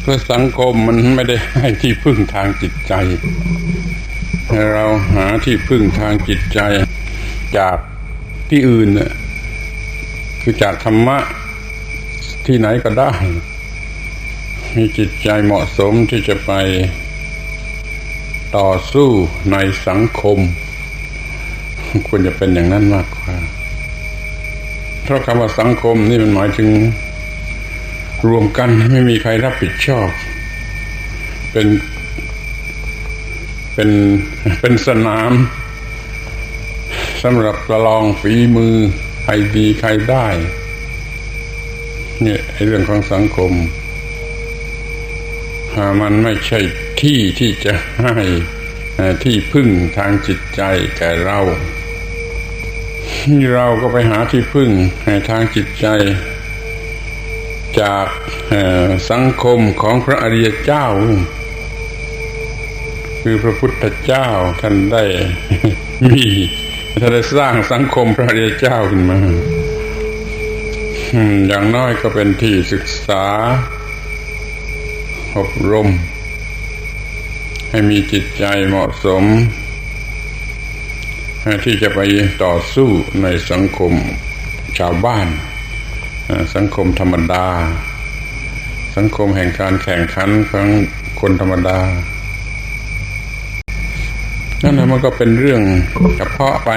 เพราะสังคมมันไม่ได้ให้ที่พึ่งทางจิตใจ เราหาที่พึ่งทางจิตใจ จากที่อื่นน่ะคือจากธรรมะที่ไหนก็ได้ มีจิตใจเหมาะสมที่จะไปต่อสู้ในสังคม ควรจะเป็นอย่างนั้นมากกว่า เพราะคำว่าสังคมนี่มันหมายถึง รวมกันไม่มีใครรับผิดชอบ เป็น เป็นเป็นสนามสำหรับประลองฝีมือ ใครดีใครได้เนี่ยเรื่องของสังคมหามันไม่ใช่ที่ที่จะให้ที่พึ่งทางจิตใจแก่เรา เราก็ไปหาที่พึ่งทางจิตใจ จากสังคมของพระอริยเจ้า คือพระพุทธเจ้าท่านได้มีท่านได้สร้างสังคมพระอริยเจ้าขึ้นมาอย่างน้อยก็เป็นที่ศึกษา อบรม ให้มีจิตใจเหมาะสม ที่จะไปต่อสู้ในสังคมชาวบ้าน สังคมธรรมดา สังคมแห่งการแข่งขันของคนธรรมดา นั่นนะมันก็เป็นเรื่องเฉพาะไป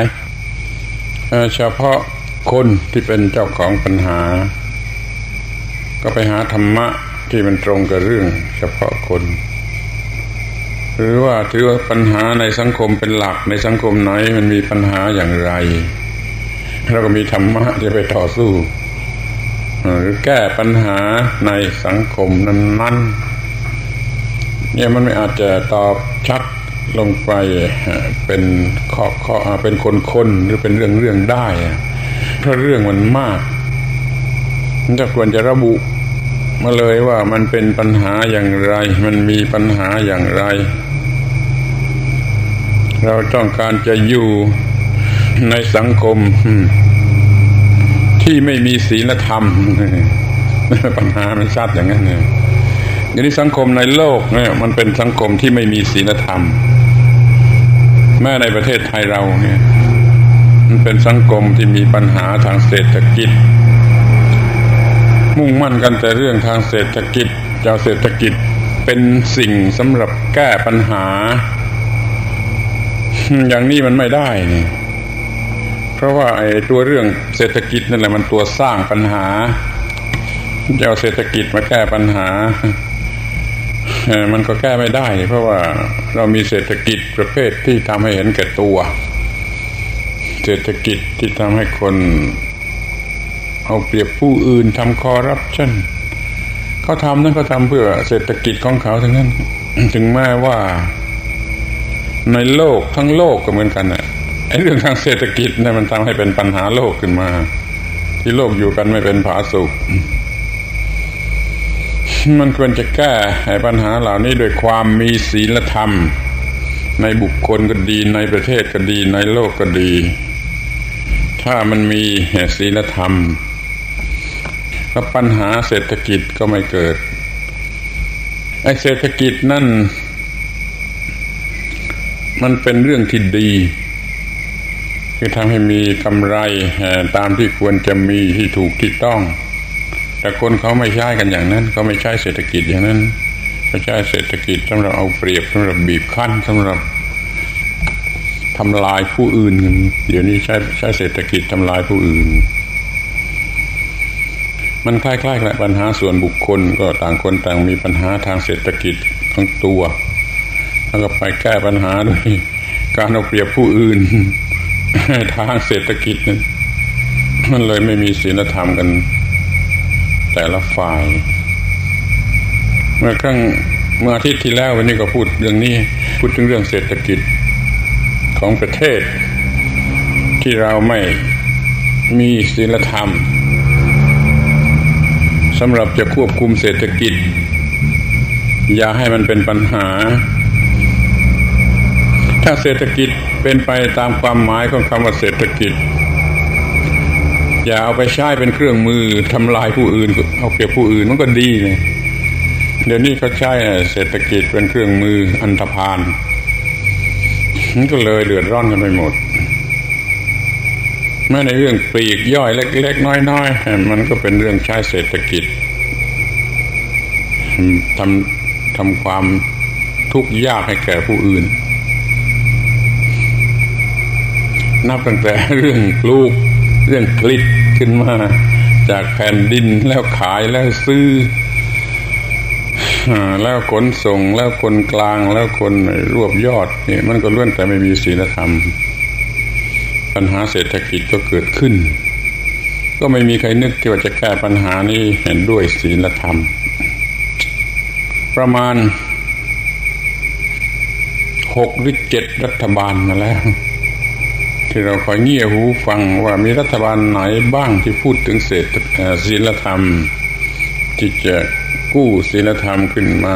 เฉพาะคนที่เป็นเจ้าของปัญหา ก็ไปหาธรรมะที่มันตรงกับเรื่อง เฉพาะคน หรือว่าถือว่าปัญหาในสังคมเป็นหลักในสังคมไหนมันมีปัญหาอย่างไรเราก็มีธรรมะที่ไปต่อสู้ หรือแก้ปัญหาในสังคมนั้น ๆ เนี่ยมันไม่อาจจะตอบชัดลงไปเป็นข้อข้อเป็นคนคนหรือเป็นเรื่องเรื่องได้เพราะเรื่องมันมากมันจะควรจะระบุมาเลยว่ามันเป็นปัญหาอย่างไร มันมีปัญหาอย่างไร เราต้องการจะอยู่ในสังคม ที่ไม่มีศีลธรรมปัญหามันชัดอย่างนั้นเลยนี้สังคมในโลกเนี่ย มันเป็นสังคมที่ไม่มีศีลธรรม แม้ในประเทศไทยเราเนี่ย มันเป็นสังคมที่มีปัญหาทางเศรษฐกิจ มุ่งมั่นกันแต่เรื่องทางเศรษฐกิจเจ้าเศรษฐกิจเป็นสิ่งสำหรับแก้ปัญหา อย่างนี้มันไม่ได้นี่ ราะว่าไอ้ตัวเรื่องเศรษฐกิจนั่นแหละมันตัวสร้างปัญหาจะเอาเศรษฐกิจมาแก้ปัญหามันก็แก้ไม่ได้ เพราะว่าเรามีเศรษฐกิจประเภทที่ทำให้เห็นแก่ตัว เศรษฐกิจที่ทำให้คนเอาเปรียบผู้อื่นทำคอรัปชันเขาทำนั่นเขาทำเพื่อเศรษฐกิจของเขาทั้งนั้น ถึงแม้ว่าในโลกทั้งโลกก็เหมือนกันน่ะ อ้เรื่องทางเศรษฐกิจเนี่ยมันทำให้เป็นปัญหาโลกขึ้นมา ที่โลกอยู่กันไม่เป็นผาสุกมันควรจะแก้ไอ้ปัญหาเหล่านี้โดยความมีศีลธรรม ในบุคคลก็ดีในประเทศก็ดีในโลกก็ดี ถ้ามันมีศีลธรรมก็ปัญหาเศรษฐกิจก็ไม่เกิดไอ้เศรษฐกิจนั่น มันเป็นเรื่องที่ดี คือทำให้มีกำไรตามที่ควรจะมีที่ถูกที่ต้อง แต่คนเขาไม่ใช้กันอย่างนั้น เขาไม่ใช้เศรษฐกิจอย่างนั้นเขาใช้เศรษฐกิจสำหรับเอาเปรียบสำหรับบีบคั้นสำหรับทำลายผู้อื่น เดี๋ยวนี้ใช้ใช้เศรษฐกิจทำลายผู้อื่น มันคล้ายๆกับปัญหาส่วนบุคคลก็ต่างคนต่างมีปัญหาทางเศรษฐกิจของตัว แล้วก็ไปแก้ปัญหาด้วยการเอาเปรียบผู้อื่น ทางเศรษฐกิจนั้นมันเลยไม่มีศีลธรรมกัน แต่ละฝ่าย เมื่อครั้งเมื่ออาทิตย์ที่แล้ววันนี้ก็พูดเรื่องนี้พูดถึงเรื่องเศรษฐกิจของประเทศ ที่เราไม่มีศีลธรรมสำหรับจะควบคุมเศรษฐกิจ อย่าให้มันเป็นปัญหา ถ้าเศรษฐกิจเป็นไปตามความหมายของคำว่าเศรษฐกิจ อย่าเอาไปใช้เป็นเครื่องมือทำลายผู้อื่น เอาเปรียบผู้อื่นมันก็ดีเลยเดี๋ยวนี้เขาใช้เศรษฐกิจเป็นเครื่องมืออันธพาลมันก็เลยเดือดร้อนกันไปหมดแม้ในเรื่องปลีกย่อยเล็ก ๆ น้อยๆมันก็เป็นเรื่องใช้เศรษฐกิจทำทำความทุกข์ยากให้แก่ผู้อื่น นับตั้งแต่เรื่องลูก เรื่องคลิปขึ้นมา จากแผ่นดินแล้วขายแล้วซื้อแล้วขนส่งแล้วคนกลางแล้วคนรวบยอดนี่มันก็ล้วนแต่ไม่มีศีลธรรม ปัญหาเศรษฐกิจก็เกิดขึ้น ก็ไม่มีใครนึกที่ว่าจะแก้ปัญหานี้เห็นด้วยศีลธรรม ประมาณหกหรือเจ็ดรัฐบาลมาแล้ว ที่เราคอยเงี่ยหูฟังว่ามีรัฐบาลไหนบ้างที่พูดถึงเศรษฐศีลธรรม ที่จะกู้ศีลธรรมขึ้นมา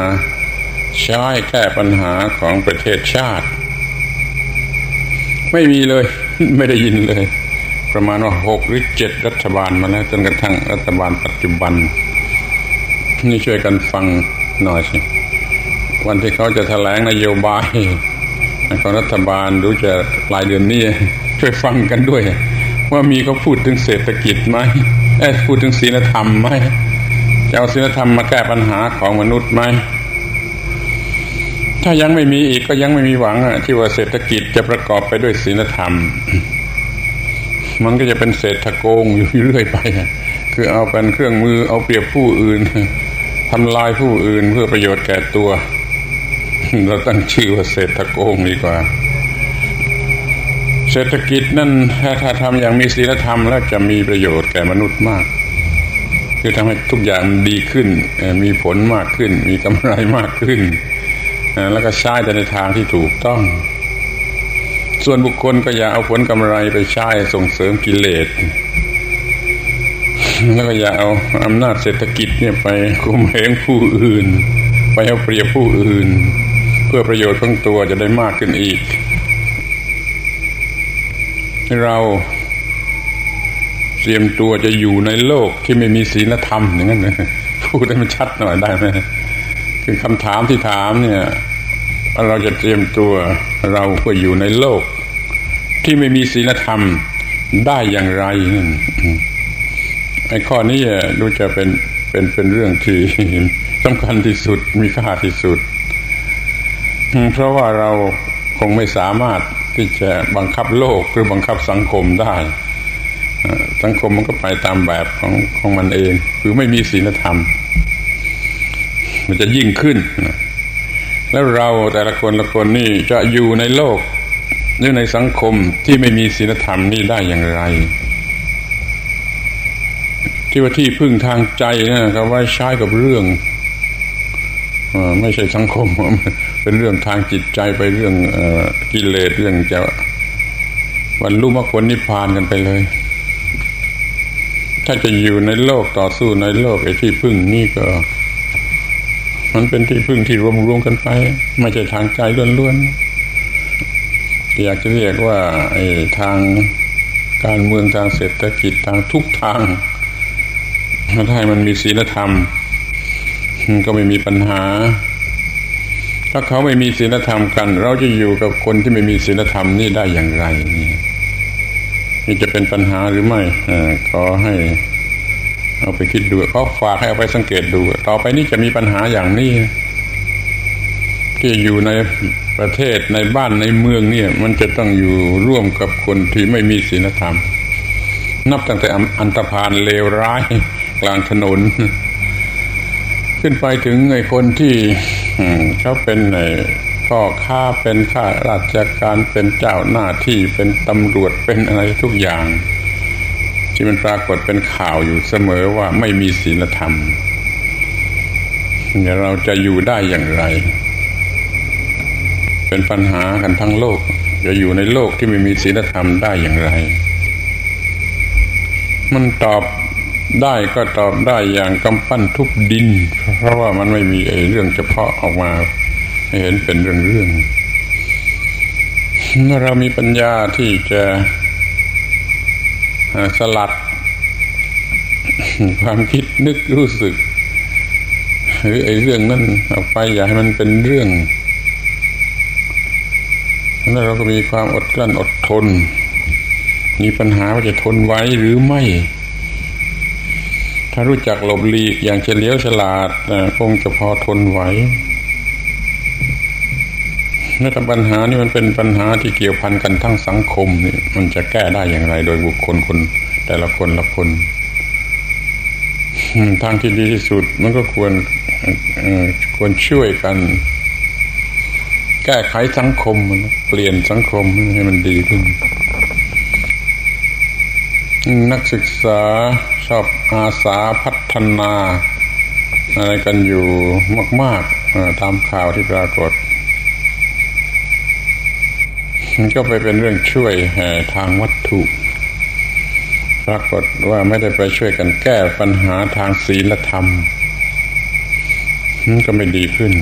ใช้แก้ปัญหาของประเทศชาติ ไม่มีเลย ไม่ได้ยินเลย ประมาณว่าหกหรือเจ็ดรัฐบาลมาแล้วจนกระทั่งรัฐบาลปัจจุบัน นี่ช่วยกันฟังหน่อยสิวันที่เขาจะแถลงนโยบายของรัฐบาลรู้จะปลายเดือนนี้ ช่วยฟังกันด้วย ว่ามีเขาพูดถึงเศรษฐกิจไหมเอ้พูดถึงศีลธรรมไหมจะเอาศีลธรรมมาแก้ปัญหาของมนุษย์ไหมถ้ายังไม่มีอีกก็ยังไม่มีหวังที่ว่าเศรษฐกิจจะประกอบไปด้วยศีลธรรม มันก็จะเป็นเศรษฐโกงอยู่เรื่อยไปคือเอาเป็นเครื่องมือเอาเปรียบผู้อื่นทำลายผู้อื่นเพื่อประโยชน์แก่ตัว เราตั้งชื่อว่าเศรษฐโกงดีกว่า เศรษฐกิจนั่นถ้าทำอย่างมีศีลธรรม แล้วจะมีประโยชน์แก่มนุษย์มาก คือทำให้ทุกอย่างดีขึ้น มีผลมากขึ้น มีกำไรมากขึ้น แล้วก็ใช้แต่ในทางที่ถูกต้อง ส่วนบุคคลก็อย่าเอาผลกำไรไปใช้ส่งเสริมกิเลสแล้วก็อย่าเอาอำนาจเศรษฐกิจเนี่ยไปคุมเหงผู้อื่น ไปเอาเปรียบผู้อื่น เพื่อประโยชน์ของตัวจะได้มากขึ้นอีก เราเตรียมตัวจะอยู่ในโลกที่ไม่มีศีลธรรมอย่างนั้นพูดให้มันชัดหน่อยได้ไหมคือคำถามที่ถามเนี่ยเราจะเตรียมตัวเราเพื่ออยู่ในโลก ที่ไม่มีศีลธรรมได้อย่างไรนั่นไอ้ข้อนี้ดูจะเป็นเป็นเป็นเรื่องที่สำคัญที่สุดมีค่าที่สุด เพราะว่าเราคงไม่สามารถ ที่จะบังคับโลกหรือบังคับสังคมได้ สังคมมันก็ไปตามแบบของของมันเอง คือไม่มีศีลธรรม มันจะยิ่งขึ้น แล้วเราแต่ละคนละคนนี่จะอยู่ในโลกหรือในสังคมที่ไม่มีศีลธรรมนี่ได้อย่างไร ที่ว่าที่พึ่งทางใจนะเขาไว้ใช้กับเรื่องไม่ใช่สังคม เป็นเรื่องทางจิตใจไปเรื่องอกิเลสเรื่องจะวันรู้มรรคผลนิพพานกันไปเลย ถ้าจะอยู่ในโลกต่อสู้ในโลกไอ้ที่พึ่งนี่ก็ มันเป็นที่พึ่งที่รวมๆกันไปไม่ใช่ทางใจล้วนๆอยากจะเรียกว่าไอ้ทางการเมืองทางเศรษฐกิจทางทุกทางถ้าให้มันมีศีลธรรม ก็ไม่มีปัญหา ถ้าเขาไม่มีศีลธรรมกัน เราจะอยู่กับคนที่ไม่มีศีลธรรมนี่ได้อย่างไรนี่จะเป็นปัญหาหรือไม่ขอให้เอาไปคิดดูเขาฝากให้เอาไปสังเกตดู ต่อไปนี้จะมีปัญหาอย่างนี้ ที่อยู่ในประเทศในบ้านในเมืองเนี่ย มันจะต้องอยู่ร่วมกับคนที่ไม่มีศีลธรรม นับตั้งแต่อันตรพานเลวร้ายกลางถนน ขึ้นไปถึงไอ้คนที่เขาเป็นไอ้พ่อค้าเป็นข้าราชการเป็นเจ้าหน้าที่เป็นตำรวจเป็นอะไรทุกอย่าง ที่มันปรากฏเป็นข่าวอยู่เสมอว่าไม่มีศีลธรรมเนี่ยเราจะอยู่ได้อย่างไร เป็นปัญหากันทั้งโลก จะอยู่ในโลกที่ไม่มีศีลธรรมได้อย่างไร มันตอบ ได้ก็ตอบได้อย่างกำปั้นทุบดิน เพราะว่ามันไม่มีไอ้เรื่องเฉพาะออกมาให้เห็นเป็นเรื่องเรื่องเมื่อเรามีปัญญาที่จะสลัด ความคิดนึกรู้สึก หรือไอ้เรื่องนั้นออกไปอย่าให้มันเป็นเรื่องแล้วเราก็มีความอดกลั้นอดทน มีปัญหาว่าจะทนไว้หรือไม่ ถ้ารู้จักหลบหลีกอย่างเฉลียวฉลาดคงจะพอทนไหวแล้วถ้าปัญหานี่มันเป็นปัญหาที่เกี่ยวพันกันทั้งสังคมนี่มันจะแก้ได้อย่างไร โดยบุคคลคนแต่ละคนละคนทางที่ดีที่สุดมันก็ควรควรช่วยกัน แก้ไขสังคมเปลี่ยนสังคมให้มันดีขึ้น นักศึกษาชอบอาสาพัฒนาอะไรกันอยู่มากๆตามข่าวที่ปรากฏมันก็ไปเป็นเรื่องช่วยทางวัตถุปรากฏว่าไม่ได้ไปช่วยกันแก้ปัญหาทางศีลธรรมมันก็ไม่ดีขึ้น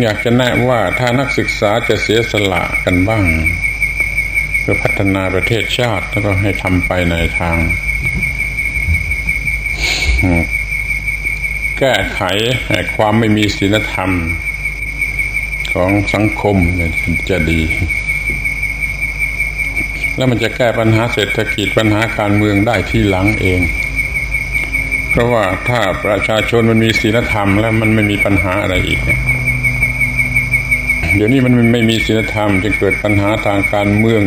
อยากจะแนะว่าถ้านักศึกษาจะเสียสละกันบ้าง เพื่อพัฒนาประเทศชาติแล้วก็ให้ทำไปในทาง แก้ไขความไม่มีศีลธรรมของสังคมจะดี แล้วมันจะแก้ปัญหาเศรษฐกิจปัญหาการเมืองได้ที่หลังเอง เพราะว่าถ้าประชาชนมันมีศีลธรรม แล้วมันไม่มีปัญหาอะไรอีกเนี่ยเดี๋ยวนี้มันไม่มีศีลธรรมจึงเกิดปัญหาทางการเมือง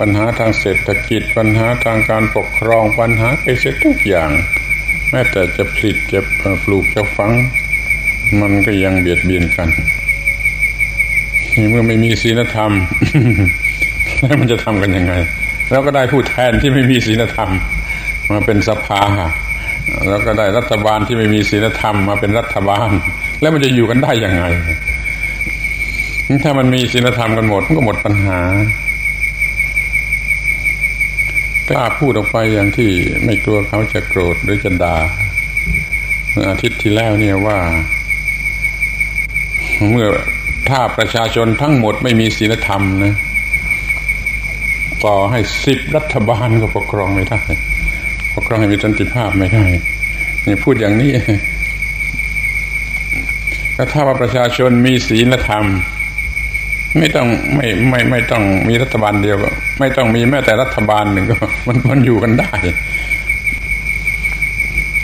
ปัญหาทางเศรษฐกิจ ปัญหาทางการปกครองปัญหาไปเสียทุกอย่าง แม้แต่จะผลิตจะปลูกจะฝัง มันก็ยังเบียดเบียนกันเมื่อไม่มีศีลธรรมแล้วมันจะทำกันยังไง แล้วก็ได้ผู้แทนที่ไม่มีศีลธรรม มาเป็นสภาแล้วก็ได้รัฐบาลที่ไม่มีศีลธรรมมาเป็นรัฐบาล แล้วมันจะอยู่กันได้ยังไง ถ้ามันมีศีลธรรมกันหมดมันก็หมดปัญหา กล้าพูดออกไปอย่างที่ไม่กลัวเขาจะโกรธหรือจะด่าเมื่ออาทิตย์ที่แล้วเนี่ยว่า เมื่อถ้าประชาชนทั้งหมดไม่มีศีลธรรมนะต่อให้สิบรัฐบาลก็ปกครองไม่ได้ปกครองให้มีสันติภาพไม่ได้นี่พูดอย่างนี้ก็ถ้าว่าประชาชนมีศีลธรรม ไม่ต้องไม่ไม่ไม่ต้องมีรัฐบาลเดียวก็ไม่ต้องมีแม้แต่รัฐบาลหนึ่งก็ มันมันอยู่กันได้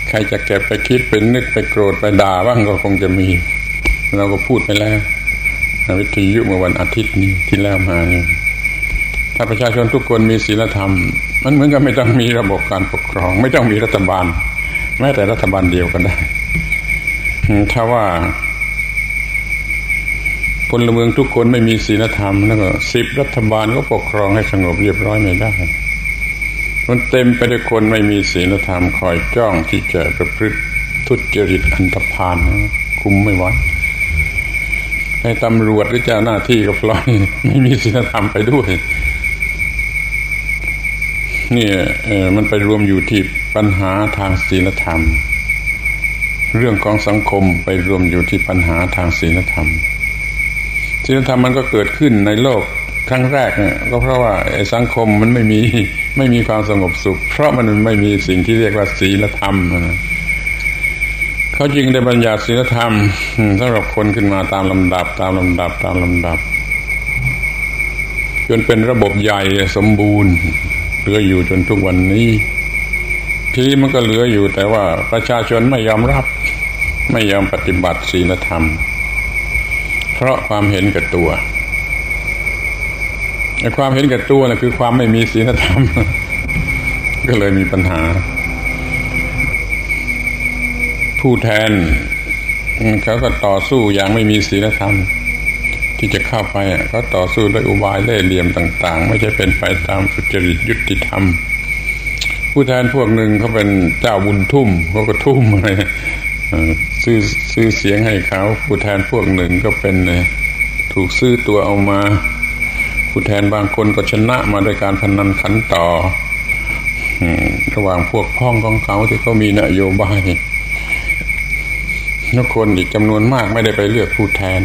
ใครจะเก็บไปคิดไปนึกไปโกรธไปด่าบ้างก็คงจะมี เราก็พูดไปแล้ววิทยุเมื่อวันอาทิตย์นี้ที่แล้วมาเนี่ยถ้าประชาชนทุกคนมีศีลธรรม มันเหมือนกับไม่ต้องมีระบบการปกครอง ไม่ต้องมีรัฐบาล แม้แต่รัฐบาลเดียวก็ได้ถ้าว่า พลเมืองทุกคนไม่มีศีลธรรมแล้วก็สิบรัฐบาลก็ปกครองให้สงบเรียบร้อยไม่ได้มันเต็มไปด้วยคนไม่มีศีลธรรมคอยจ้องที่จะประพฤติทุจริตอันธพาลคุมไม่ไหวให้ตำรวจหรือเจ้าหน้าที่ก็ปล่อยไม่มีศีลธรรมไปด้วยเนี่ยมันไปรวมอยู่ที่ปัญหาทางศีลธรรม เรื่องของสังคมไปรวมอยู่ที่ปัญหาทางศีลธรรม ลธรรมมันก็เกิดขึ้นในโลกครั้งแรกเนี่ยก็เพราะว่าไอ้สังคมมันไม่มีไม่มีความสงบสุข เพราะมันไม่มีสิ่งที่เรียกว่าศีลธรรมนะเขาจึงได้บัญญัติศีลธรรมสำหรับคนขึ้นมาตามลำดับ ตามลำดับ ตามลำดับ จนเป็นระบบใหญ่สมบูรณ์เหลืออยู่จนทุกวันนี้ ทีนี้มันก็เหลืออยู่แต่ว่าประชาชนไม่ยอมรับ ไม่ยอมปฏิบัติศีลธรรม ราะความเห็นแก่ตัวไอ้ความเห็นแก่ตัวนะ่ะคือความไม่มีศีลธรรม ก็เลยมีปัญหา ผู้แทนเขาก็ต่อสู้อย่างไม่มีศีลธรรม ที่จะเข้าไปเขาต่อสู้ด้วยอุบายเล่ห์เหลี่ยมต่าง ๆ ไม่ใช่เป็นไปตามสุจริตยุติธรรม ผู้แทนพวกหนึ่งเขาเป็นเจ้าบุญทุ่มเขาก็ทุ่มอะไร ซื้อซื้อเสียงให้เขาผู้แทนพวกหนึ่งก็เป็นถูกซื้อตัวเอามา ผู้แทนบางคนก็ชนะมาด้วยการพนันขันต่อระหว่างพวกพ้องของเขาที่เขามีนโยบายแล้วคนอีกจำนวนมากไม่ได้ไปเลือกผู้แทน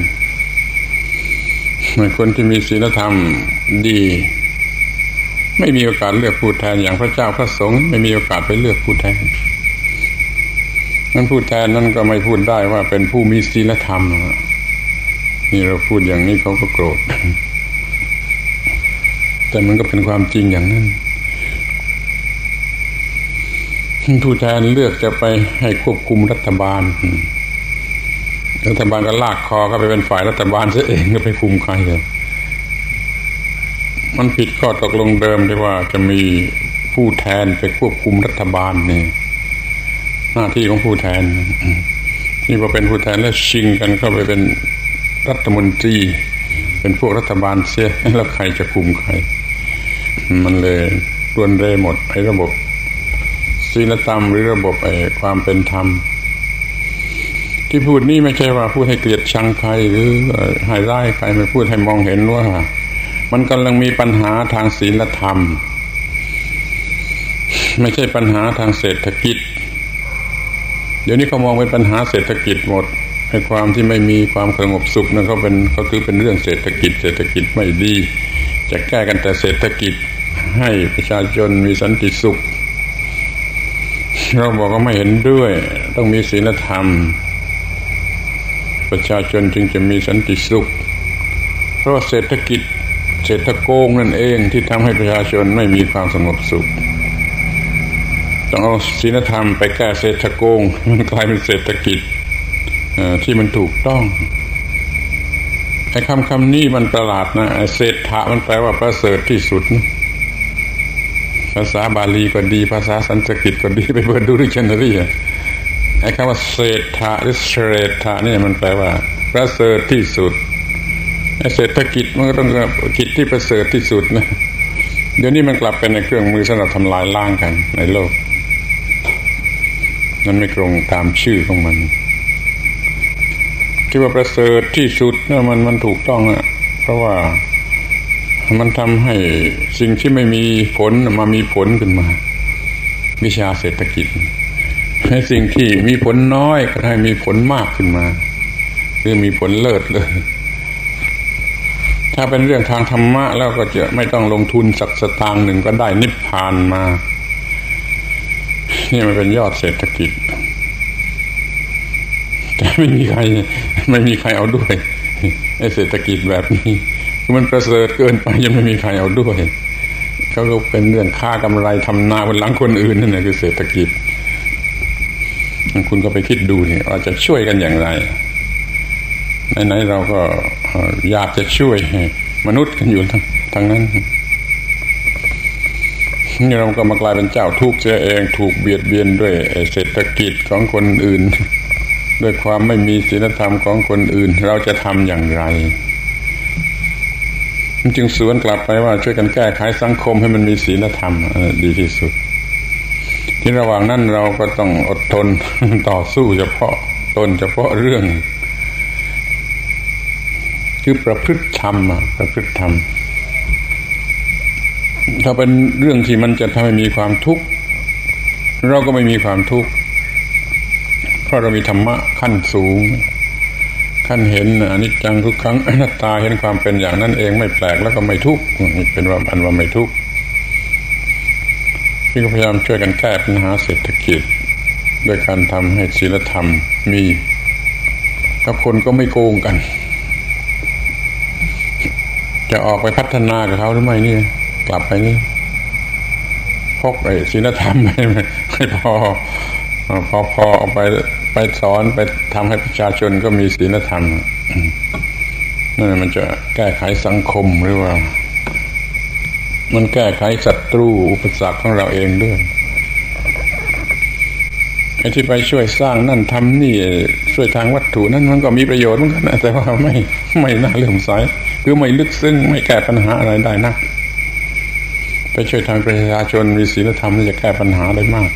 คนที่มีศีลธรรมดี ไม่มีโอกาสเลือกผู้แทนอย่างพระเจ้าพระสงฆ์ไม่มีโอกาสไปเลือกผู้แทน นั้นผู้แทนนั้นก็ไม่พูดได้ว่าเป็นผู้มีศีลธรรมนี่เราพูดอย่างนี้เขาก็โกรธ แต่มันก็เป็นความจริงอย่างนั้นผู้แทนเลือกจะไปให้ควบคุมรัฐบาล รัฐบาลก็ลากคอก็ไปเป็นฝ่ายรัฐบาลซะเองก็ไปคุมใครเลยมันผิดข้อตกลงเดิมที่ว่าจะมีผู้แทนไปควบคุมรัฐบาลนี่ หน้าที่ของผู้แทนนี่พอเป็นผู้แทนแล้วชิงกันเข้าไปเป็นรัฐมนตรี เป็นพวกรัฐบาลเสียแล้วใครจะคุมใคร มันเลยรวนเรหมดไอ้ระบบศีลธรรมหรือระบบไอ้ความเป็นธรรม ที่พูดนี่ไม่ใช่ว่าพูดให้เกลียดชังใครหรือให้ร้ายใครไม่พูดให้มองเห็นว่า มันกำลังมีปัญหาทางศีลธรรม ไม่ใช่ปัญหาทางเศรษฐกิจ เดี๋ยวนี้เขามองเป็นปัญหาเศรษฐกิจหมดให้ความที่ไม่มีความสงบสุขนั่นเขาเป็นเขาคือเป็นเรื่องเศรษฐกิจ เศรษฐกิจไม่ดี จะแก้กันแต่เศรษฐกิจให้ประชาชนมีสันติสุข เราบอกว่าไม่เห็นด้วย ต้องมีศีลธรรม ประชาชนจึงจะมีสันติสุข เพราะเศรษฐกิจเศรษฐโกงนั่นเองที่ทำให้ประชาชนไม่มีความสงบสุข ต้องเอาศีลธรรมไปแก้เศรษฐโกง มันกลายเป็นเศรษฐกิจที่มันถูกต้องไอ้คำคำนี้มันประหลาดนะเศรษฐะมันแปลว่าประเสริฐที่สุดภาษาบาลีก็ดี ภาษาสันสกฤตก็ดีไปเปิดดูดิชันนารีไอ้คำว่าเศรษฐะหรือเศรษฐะนี่มันแปลว่า ประเสริฐที่สุดไอ้เศรษฐกิจมันก็ต้องกิจที่ประเสริฐที่สุดนะเดี๋ยวนี้มันกลับเป็นในเครื่องมือสำหรับทำลายล้างกันในโลก นั้นไม่ตรงตามชื่อของมันที่ว่าประเสริฐที่สุดนะมันมันถูกต้องอะเพราะว่ามันทำให้สิ่งที่ไม่มีผลมามีผลขึ้นมา วิชาเศรษฐกิจ ให้สิ่งที่มีผลน้อยก็ให้มีผลมากขึ้นมา คือมีผลเลิศเลย ถ้าเป็นเรื่องทางธรรมะแล้วก็จะไม่ต้องลงทุนสักสตางค์หนึ่งก็ได้นิพพานมา นี่มันเป็นยอดเศรษฐกิจ แต่ไม่มีใคร ไม่มีใครเอาด้วยไอ้เศรษฐกิจแบบนี้มันประเสริฐเกินไปยังไม่มีใครเอาด้วยเขาก็เป็นเรื่องค่ากำไรทำนาบนหลังคนอื่นนั่นแหละคือเศรษฐกิจ คุณก็ไปคิดดูนี่ว่าจะช่วยกันอย่างไรไหนๆเราก็อยากจะช่วยมนุษย์กันอยู่ทั้งนั้น เราก็มากลายเป็นเจ้าทุกข์เสียเองถูกเบียดเบียนด้วยเศรษฐกิจของคนอื่น ด้วยความไม่มีศีลธรรมของคนอื่น เราจะทำอย่างไรมันจึงสวนกลับไปว่าช่วยกันแก้ไขสังคมให้มันมีศีลธรรมดีที่สุด ที่ระหว่างนั้นเราก็ต้องอดทนต่อสู้เฉพาะตนเฉพาะเรื่อง คือประพฤติธรรมประพฤติธรรม ถ้าเป็นเรื่องที่มันจะทำให้มีความทุกข์เราก็ไม่มีความทุกข์เพราะเรามีธรรมะขั้นสูง ขั้นเห็นอนิจจังทุกครั้งอนัตตาเห็นความเป็นอย่างนั้นเองไม่แปลกแล้วก็ไม่ทุกข์นี่เป็นว่าอันว่าไม่ทุกข์ที่ก็พยายามช่วยกันแก้ปัญหาเศรษฐกิจด้วยการทำให้ศีลธรรมมีแล้วคนก็ไม่โกงกัน จะออกไปพัฒนากับเขาหรือไม่นี่ กลับไปนี่พกไอ้ศีลธรรมไม่ไม่พอพอพอเอาไปไปสอนไปทำให้ประชาชนก็มีศีลธรรมนั่นมันจะแก้ไขสังคมหรือว่า มันแก้ไขศัตรูอุปสรรคของเราเองด้วยไอ้ที่ไปช่วยสร้างนั่นทำนี่ช่วยทางวัตถุนั่นมันก็มีประโยชน์เหมือนกันแต่ว่าไม่ไม่น่าเลื่อมใสคือไม่ลึกซึ้งไม่แก้ปัญหาอะไรได้นัก ไปช่วยทางประชาชนมีศีลธรรมจะแก้ปัญหาได้มาก